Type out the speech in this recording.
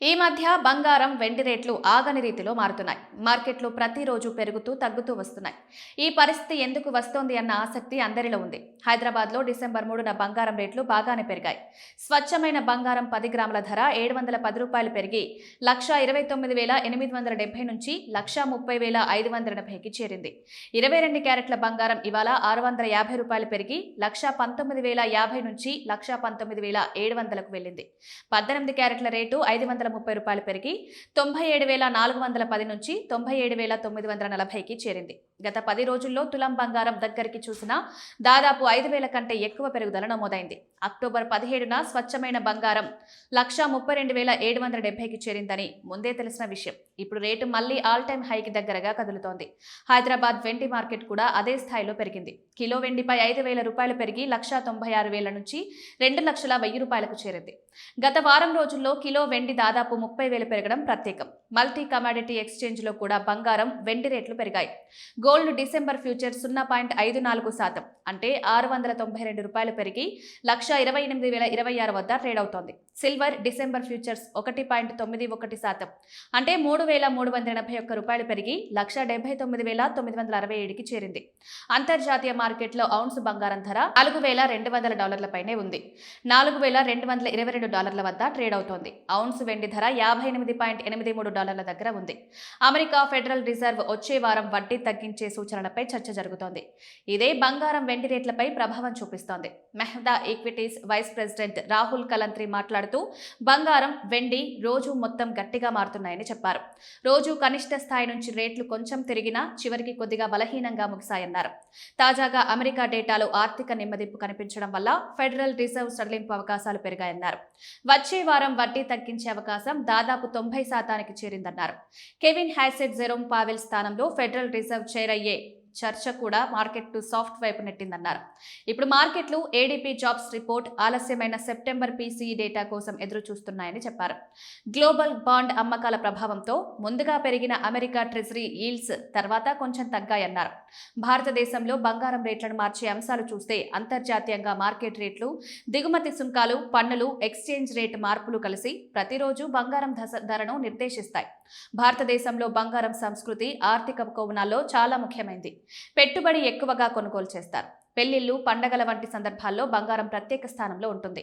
ఈ మధ్య బంగారం వెండి రేట్లు ఆగని రీతిలో మారుతున్నాయి. మార్కెట్లు ప్రతిరోజు పెరుగుతూ తగ్గుతూ వస్తున్నాయి. ఈ పరిస్థితి ఎందుకు వస్తోంది అన్న ఆసక్తి అందరిలో ఉంది. హైదరాబాద్లో డిసెంబర్ మూడున బంగారం రేట్లు బాగానే పెరిగాయి. స్వచ్ఛమైన బంగారం పది గ్రాముల ధర ఏడు వందల పది రూపాయలు పెరిగి లక్ష ఇరవై తొమ్మిది వేల ఎనిమిది వందల డెబ్బై నుంచి లక్ష ముప్పై వేల ఐదు వందల డెబ్బైకి చేరింది. ఇరవై రెండు క్యారెట్ల బంగారం ఇవాళ ఆరు వందల యాభై రూపాయలు పెరిగి లక్ష పంతొమ్మిది వేల యాభై నుంచి లక్ష పంతొమ్మిది వేల ఏడు వందలకు వెళ్ళింది. పద్దెనిమిది క్యారెట్ల రేటు ఐదు వందల ముప్పై రూపాయలు పెరిగి తొంభై ఏడు వేల నాలుగు వందల పది నుంచి తొంభై ఏడు వేల తొమ్మిది వందల నలభైకి చేరింది. గత పది రోజుల్లో తులం బంగారం దగ్గరికి చూసినా దాదాపు ఐదు వేల కంటే ఎక్కువ పెరుగుదల నమోదైంది. అక్టోబర్ పదిహేడున స్వచ్ఛమైన బంగారం లక్ష ముప్పై రెండు వేల ఏడు వందల డెబ్బైకి చేరిందని ముందే తెలిసిన విషయం. ఇప్పుడు రేటు మళ్ళీ ఆల్ టైమ్ హైకి దగ్గరగా కదులుతోంది. హైదరాబాద్ వెండి మార్కెట్ కూడా అదే స్థాయిలో పెరిగింది. కిలో వెండిపై ఐదు వేల రూపాయలు పెరిగి లక్ష తొంభై ఆరు వేల నుంచి రెండు లక్షల వెయ్యి రూపాయలకు చేరింది. గత వారం రోజుల్లో కిలో వెండి దాదాపు ముప్పై వేలు పెరగడం ప్రత్యేకం. మల్టీ కమాడిటీ ఎక్స్చేంజ్లో కూడా బంగారం వెండి రేట్లు పెరిగాయి. గోల్డ్ డిసెంబర్ ఫ్యూచర్ సున్నా పాయింట్ ఐదు నాలుగు శాతం అంటే ఆరు వందల తొంభై రెండు రూపాయలు పెరిగి లక్ష ఇరవై ఎనిమిది వేల ఇరవై ఆరు వద్ద ట్రేడ్ అవుతోంది. సిల్వర్ డిసెంబర్ ఫ్యూచర్స్ ఒకటి పాయింట్ తొమ్మిది ఒకటి శాతం అంటే మూడు వేల మూడు వందల ఎనభై ఒక్క రూపాయలు పెరిగి లక్ష డెబ్బై తొమ్మిది వేల తొమ్మిది వందల అరవై ఏడుకి చేరింది. అంతర్జాతీయ మార్కెట్లో ఔన్స్ బంగారం ధర నాలుగు వేల రెండు వందల డాలర్లపైనే ఉంది. నాలుగు వేల రెండు వందల ఇరవై రెండు డాలర్ల వద్ద ట్రేడ్ అవుతోంది. ఔన్స్ వెండి ధర యాభై ఎనిమిది పాయింట్ ఎనిమిది మూడు డాలర్ల దగ్గర ఉంది. అమెరికా ఫెడరల్ రిజర్వ్ వచ్చే వారం వడ్డీ తగ్గించి సూచనలపై చర్చ జరుగుతోంది. ఇదే బంగారం వెండి రేట్లపై ప్రభావం చూపిస్తోంది. Mehta equities vice president Rahul Kalantri మాట్లాడుతూ బంగారం వెండి రోజు మొత్తం గట్టిగా మారుతున్నాయని చెప్పారు. రోజు కనిష్ట స్థాయి నుంచి రేట్లు కొంచెం తిరిగినా చివరికి కొద్దిగా బలహీనంగా ముగిశాయన్నారు. తాజాగా అమెరికా డేటాలో ఆర్థిక నెమ్మదింపు కనిపించడం వల్ల ఫెడరల్ రిజర్వ్ సడలింపు అవకాశాలు పెరిగాయన్నారు. వచ్చే వారం వడ్డీ తగ్గించే అవకాశం దాదాపు తొంభై శాతానికి చేరిందన్నారు. కెవిన్ హ్యాసెట్ జెరోమ్ పావెల్ స్థానంలో ఫెడరల్ రిజర్వ్ చైర్ मेरा ये చర్చ కూడా మార్కెట్ టు సాఫ్ట్ వైపు నెట్టిందన్నారు. ఇప్పుడు మార్కెట్లు ఏడీపీ జాబ్స్ రిపోర్ట్ ఆలస్యమైన సెప్టెంబర్ పీసీఈ డేటా కోసం ఎదురు చూస్తున్నాయని చెప్పారు. గ్లోబల్ బాండ్ అమ్మకాల ప్రభావంతో ముందుగా పెరిగిన అమెరికా ట్రెజరీ ఈల్డ్స్ తర్వాత కొంచెం తగ్గాయన్నారు. భారతదేశంలో బంగారం రేట్లను మార్చే అంశాలు చూస్తే అంతర్జాతీయంగా మార్కెట్ రేట్లు దిగుమతి సుంకాలు పన్నులు ఎక్స్చేంజ్ రేట్ మార్పులు కలిసి ప్రతిరోజు బంగారం ధరను నిర్దేశిస్తాయి. భారతదేశంలో బంగారం సంస్కృతి ఆర్థిక కోణాల్లో చాలా ముఖ్యమైనది పెట్టుబడి ఎక్కువగా కొనుగోలు చేస్తారు. పెళ్ళిళ్ళు పండగల వంటి సందర్భాల్లో బంగారం ప్రత్యేక స్థానంలో ఉంటుంది.